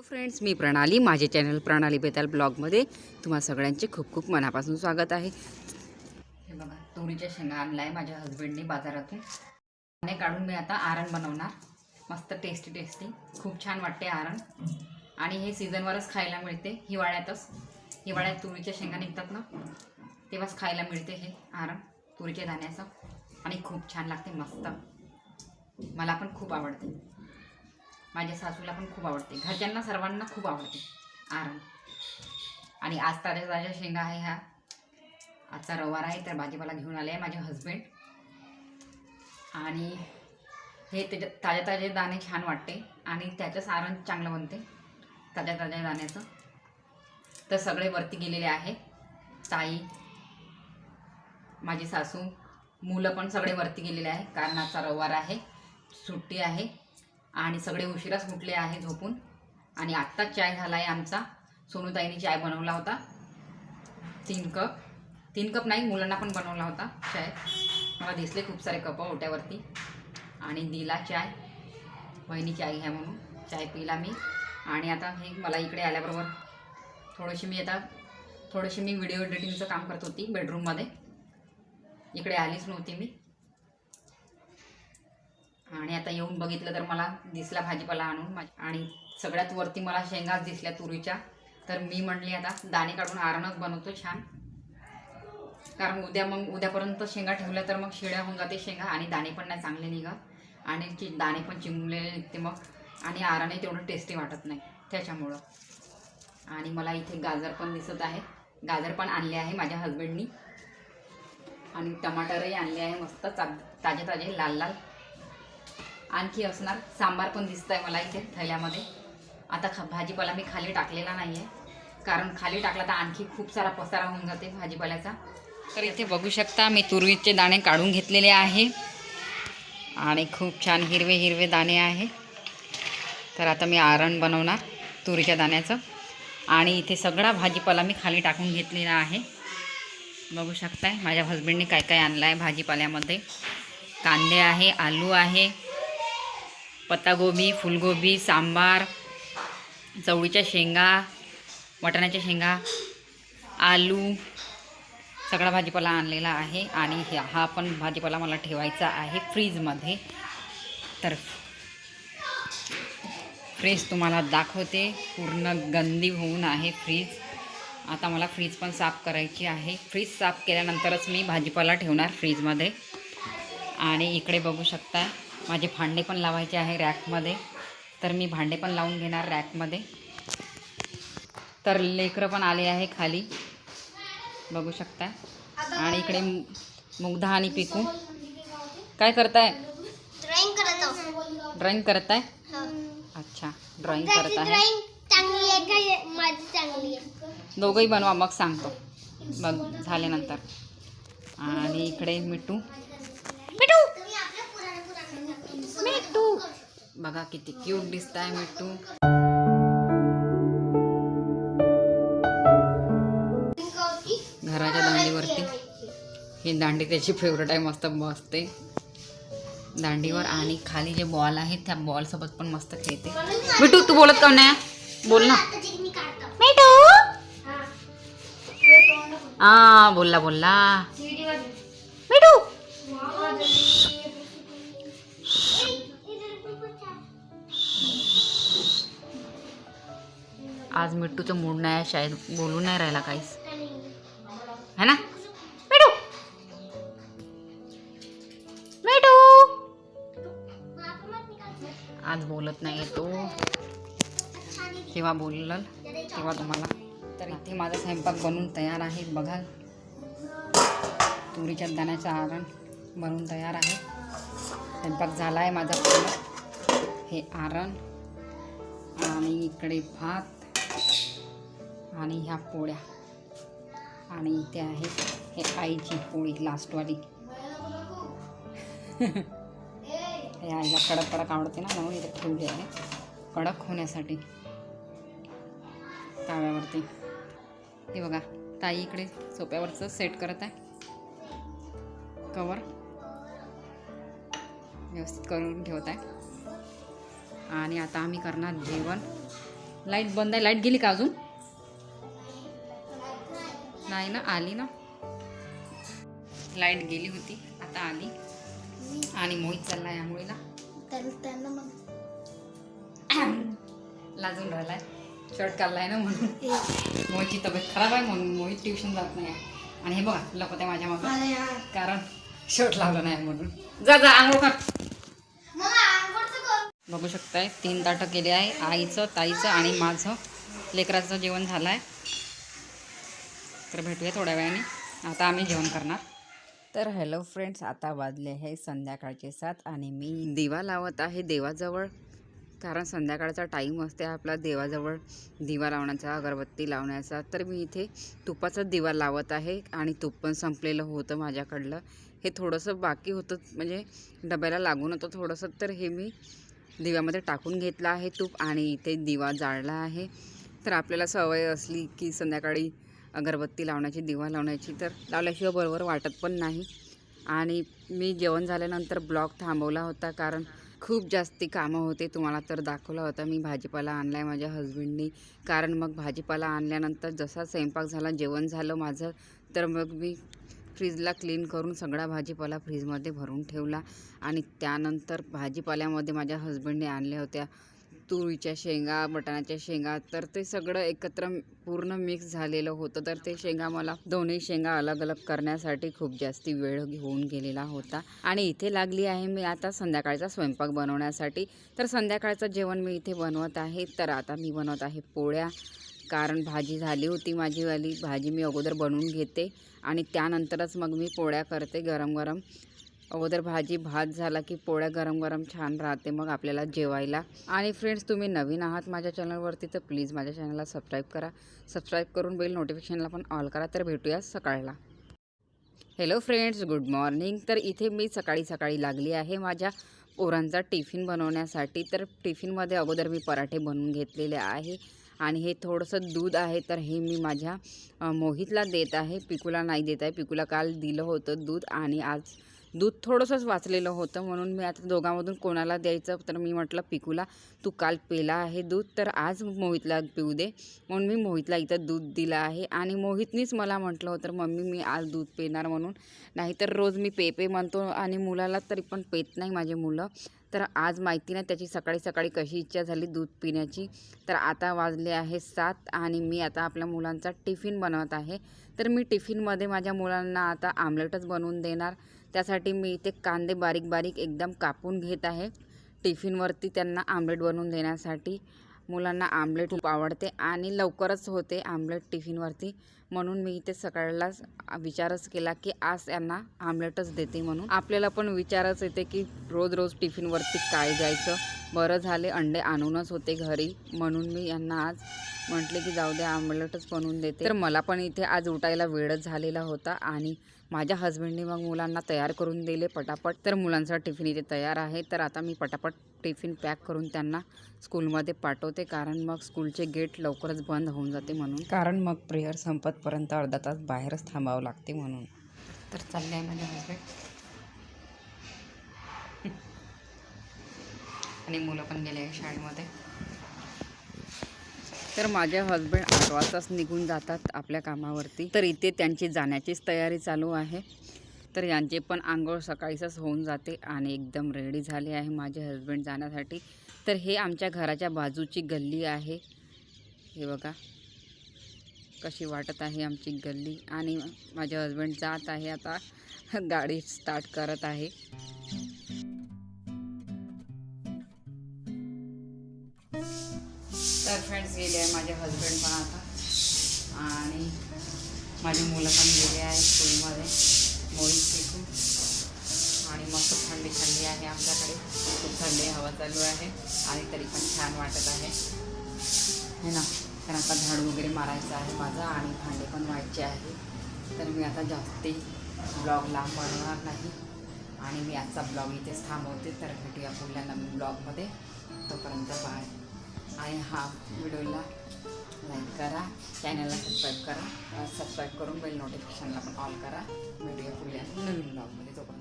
Hello friends मी प्रणाली. माझे channel प्रणाली बेताल ब्लॉगमध्ये तुम्हा सगळ्यांचे खूप खूप मनापासून स्वागत आहे. हे बघा तुरीच्या शेंगा आणला आहे माझ्या हस्बंडने बाजारातून. आणि काढून मी आता आरण बनवणार. मस्त टेस्टी टेस्टी खूप छान वाटते आरण. आणि हे सीझनवरच खायला मिळते. हिवाळ्यातच. हिवाळ्यात तुरीच्या शेंगा निघतात ना तेव्हाच खायला मिळते हे आरण तुरीच्या धान्याचं. आणि खूप छान लागते मस्त. मला पण खूप आवडते. माझ्या सासूला पण खूप आवडते. घरच्यांना सर्वांना खूप आवडते. आरण आणि आज ताज्या ताज्या शेंगा आहे ह्या. आजचा रवार आहे तर भाजीपाला घेऊन आले आहे माझे हस्बंड आणि हे त्याच्या ताज्या ताजे दाणे छान वाटते. आणि त्याचं सारण चांगलं बनते. ताज्या ताज्या दाण्याचं. तर सगळे वरती गेलेले आहे. ताई माझी सासू मुलं पण सगळे वरती गेलेले आहे. कारण आजचा रविवार आहे. सुट्टी आहे. आणि सगळे उशिराच उठले आहे झोपून. आणि आत्ताच चाय झाला आहे आमचा. सोनूताईने चाय बनवला होता. तीन कप. तीन कप नाही मुलांना पण बनवला होता चाय. मला दिसले खूप सारे कप ओट्यावरती. आणि दिला चाय. बहिणी चाय घ्या म्हणून. चाय पिला मी. आणि आता हे मला इकडे आल्याबरोबर थोडीशी मी आता थोडीशी मी व्हिडिओ एडिटिंगचं काम करत होती बेडरूममध्ये इकडे आलीच नव्हती मी. आणि आता येऊन बघितलं तर मला दिसला भाजीपाला आणून आणि सगळ्यात वरती मला शेंगाच दिसल्या तुरीच्या. तर मी म्हणली आता दाणे काढून आरणच बनवतो छान. कारण उद्या मग उद्यापर्यंत शेंगा ठेवल्या तर मग शिळ्या होऊन जाते शेंगा आणि दाणे पण नाही चांगले निघत. आणि चि दाणे पण चिमलेले निघते मग. आणि आराने तेवढं टेस्टी वाटत नाही त्याच्यामुळं. आणि मला इथे गाजर पण दिसत आहे. गाजर पण आणले आहे माझ्या हजबंडनी आणि टमाटरही आणले आहे मस्त चा ताजे ताजे लाल लाल. आणखी असणार. सांबार पण दिसत आहे मला इथे थैल्यामध्ये. आता खा भाजीपाला मी खाली टाकलेला नाही आहे कारण खाली टाकला तर आणखी खूप सारा पसारा होऊन जाते भाजीपाल्याचा. तर इथे बघू शकता मी तुरीचे दाणे काढून घेतलेले आहे. आणि खूप छान हिरवे हिरवे दाणे आहे. तर आता मी आरण बनवणार तुरीच्या दाण्याचं. आणि इथे सगळा भाजीपाला मी खाली टाकून घेतलेला आहे. बघू शकताय माझ्या हस्बंडने काय काय आणलं आहे भाजीपाल्यामध्ये. कांदे आहे आलू आहे पत्तागोबी फुलगोबी सांबार चवळीच्या शेंगा वाटाण्याच्या शेंगा आलू सगळा भाजीपाला आणलेला आहे आणि ह्या- हा पण भाजीपाला मला ठेवायचा आहे फ्रीजमध्ये. तर फ्रीज तुम्हाला दाखवते पूर्ण गंदी होऊन आहे फ्रीज. आता मला फ्रीज पण साफ करायची आहे. फ्रीज साफ केल्यानंतरच मी भाजीपाला ठेवणार फ्रीजमध्ये. आणि इकडे बघू शकता माझे भांडे पण लावायचे आहे रॅकमध्ये. तर मी भांडे पण लावून घेणार रॅकमध्ये. तर लेकरं पण आले आहे खाली. बघू शकता. आणि इकडे मुग्धा आणि पिकू. काय करताय? ड्रॉइंग करत ड्रॉइंग करत आहे हा. अच्छा ड्रॉइंग करत आहे. दोघंही बनवा मग सांगतो. बघ झाल्यानंतर. आणि इकडे मिठू मिठू बघा किती क्यूट दिसत आहे मिठू. घराच्या दांडीवरती. ही दांडी त्याची फेवरेट आहे मस्त बसते. दांडीवर आणि खाली जे बॉल आहेत त्या बॉल सोबत पण मस्त खेळते. मिठू तू बोलत का नाही? बोल ना. मिठू. हा बोलला बोलला. मिठू. आज मिठूचं मूड नाही आहे शाळेत बोलू नाही राहिला काहीच. है ना? मिठू मिठू आज बोलत नाही तो. केव्हा बोलल तेव्हा तुम्हाला? तर इथे माझा स्वयंपाक बनून तयार आहे. बघा. तुरीच्या दाण्याचं आरण बनवून तयार आहे. स्वयंपाक झाला आहे माझा पूर्ण. हे आरण आणि इकडे भात. आणि ह्या पोळ्या. आणि इथे आहे हे आईची पोळी लास्टवाली. हे आईला कडक कडक आवडते ना म्हणून इथे ठेवली आहे. कडक होण्यासाठी. ताव्यावरती. हे बघा ताई इकडे सोप्यावरचं सेट करत आहे. कवर व्यवस्थित करून ठेवत आहे. आणि आता आम्ही करणार जेवण. लाइट बंद आहे. लाइट गेली का अजून? नाही ना आली ना. लाइट गेली होती आता आली. आणि मोहित चालला त्यांना मग लाजून राहिलाय. शर्ट काढलाय ना म्हणून. मोहितची तब्येत खराब आहे म्हणून मोहित ट्युशन जात नाही. आणि हे बघा लपत आहे माझ्या मागं. कारण शर्ट लावलं नाही म्हणून. जा जा आंघोळ कर. बघू शकताय तीन ताटं केले आहे आईचं ताईचं आणि माझं. लेकराचं जेवण झालं आहे तर भेटूया थोड्या वेळाने. आता आम्ही जेवण करणार. तर हॅलो फ्रेंड्स आता वाजले आहे संध्याकाळचे सात आणि मी दिवा लावत आहे देवाजवळ. कारण संध्याकाळचा टाईम असते आपला देवाजवळ दिवा लावण्याचा अगरबत्ती लावण्याचा. तर मी इथे तुपाचा दिवा लावत आहे आणि तूप पण संपलेलं होतं माझ्याकडलं. हे थोडंसं बाकी होतं म्हणजे डब्याला लागून होतं थोडंसं. तर हे मी दिव्यामध्ये टाकून घेतलं आहे तूप आणि इथे दिवा जाळला आहे. तर आपल्याला सवय असली की संध्याकाळी अगरबत्ती लावण्याची दिवा लावण्याची तर लावल्याशिवाय बरोबर वाटत पण नाही. आणि मी जेवण झाल्यानंतर ब्लॉग थांबवला होता कारण खूप जास्ती कामं होते. तुम्हाला तर दाखवला होता मी भाजीपाला आणला आहे माझ्या हजबंडनी कारण मग भाजीपाला आणल्यानंतर जसा स्वयंपाक झाला जेवण झालं माझं तर मग मी फ्रीजला क्लीन करून सगळा भाजीपाला फ्रीजमध्ये भरून ठेवला. आणि त्यानंतर भाजीपाल्यामध्ये माझ्या हजबंडने आणल्या होत्या. तुरीच्या शेंगा बटाण्याच्या शेंगा तर ते सगळं एकत्र पूर्ण मिक्स झालेलं होतं. तर ते शेंगा मला दोन्ही शेंगा अलग अलग करण्यासाठी खूप जास्ती वेळ घेऊन गेलेला होता. आणि इथे लागली आहे मी आता संध्याकाळचा स्वयंपाक बनवण्यासाठी. तर संध्याकाळचं जेवण मी इथे बनवत आहे. तर आता मी बनवत आहे पोळ्या. कारण भाजी झाली होती माझीवाली भाजी मी अगोदर बनवून घेते. आणि त्यानंतरच मग मी पोळ्या करते गरम गरम अगोदर भाजी भात झाला की पोळ्या गरम गरम छान राहते मग आपल्याला जेवायला. आणि फ्रेंड्स तुम्ही नवीन आहात माझ्या चॅनलवरती तर प्लीज माझ्या चॅनलला सबस्क्राईब करा. सबस्क्राईब करून बेल नोटिफिकेशनला पण ऑल करा तर भेटूया सकाळला. हॅलो फ्रेंड्स गुड मॉर्निंग तर इथे मी सकाळी सकाळी लागली आहे माझ्या पोरांचा टिफिन बनवण्यासाठी. तर टिफिनमध्ये अगोदर मी पराठे बनवून घेतलेले आहे. आणि हे थोडंसं दूध आहे तर हे मी माझ्या मोहितला देत आहे. पिकूला नाही देत आहे. पिकूला काल दिलं होतं दूध आणि आज दूध थोडंसंच वाचलेलं होतं म्हणून मी आता दोघांमधून कोणाला द्यायचं तर मी म्हटलं पिकूला तू काल पेला आहे दूध तर आज मोहितला पिऊ दे. म्हणून मी मोहितला इथं दूध दिलं आहे आणि मोहितनीच मला म्हटलं होतं मम्मी मी आज दूध पेणार म्हणून. नाहीतर रोज मी पे पे म्हणतो आणि मुलाला तरी पण पेत नाही माझे मुलं. तर आज माहिती नाही त्याची सकाळी सकाळी कशी इच्छा झाली दूध पिण्याची. तर आता वाजले आहे सात आणि मी आता आपल्या मुलांचा टिफिन बनवत आहे. तर मी टिफिनमध्ये माझ्या मुलांना आता आमलेटच बनवून देणार. त्यासाठी मी इथे कांदे बारीक बारीक एकदम कापून घेत आहे. टिफिनवरती त्यांना आमलेट बनवून देण्यासाठी. मुलांना आमलेट खूप आवडते आणि लवकरच होते आमलेट टिफिनवरती. म्हणून मी इथे सकाळलाच विचारच केला की आज यांना आमलेटच देते म्हणून. आपल्याला पण विचारच येते की रोज रोज टिफिनवरती काय जायचं? बरं झाले अंडे आणूनच होते घरी. म्हणून मी यांना आज म्हटले की जाऊ द्या आमलेटच बनवून देते. तर मला पण इथे आज उठायला वेळच झालेला होता आणि माझ्या हस्बंडने मग मुलांना तयार करून दिले पटापट. तर मुलांचा टिफिन इथे तयार आहे. तर आता मी पटापट टिफिन पॅक करून त्यांना स्कूलमध्ये पाठवते. कारण मग स्कूलचे गेट लवकरच बंद होऊन जाते म्हणून. कारण मग प्रेयर संपतपर्यंत अर्धा तास बाहेरच थांबावं लागते म्हणून. तर चालले आहे माझे हस्बंड आणि मुलं पण गेले आहे शाळेमध्ये. तर माझे हजबंड आठ वाजताच निघून जातात आपल्या कामावरती. तर इथे त्यांची जाण्याचीच तयारी चालू आहे. तर यांचे पण आंघोळ सकाळीच होऊन जाते आणि एकदम रेडी झाले आहे माझे हजबंड जाण्यासाठी. तर हे आमच्या घराच्या बाजूची गल्ली आहे. हे बघा. कशी वाटत आहे आमची गल्ली? आणि माझे हजबंड जात आहे आता. गाडी स्टार्ट करत आहे. तर फ्रेंड्स गेले आहे माझे हजबंड पण आता. आणि माझी मुलं पण गेले आहे स्कूलमध्ये मोहित शिकून आणि मस्त थंडी थंडी आहे आमच्याकडे. खूप थंडी हवा चालू आहे. आणि तरी पण छान वाटत आहे. है ना? तर आता झाड वगैरे मारायचं आहे माझा आणि भांडे पण व्हायचे आहे. तर मी आता जास्ती ब्लॉग लांब बनवणार नाही. आणि मी आजचा ब्लॉग इथेच थांबवते. तर भेटूया पुढल्या नवीन ब्लॉगमध्ये तोपर्यंत बाय आणि हा व्हिडिओला लाईक करा चॅनलला सबस्क्राईब करा सबस्क्राईब करून बेल नोटिफिकेशनला पण ऑल करा. व्हिडिओ पुढल्या नवीन ब्लॉगमध्ये जोपर्यंत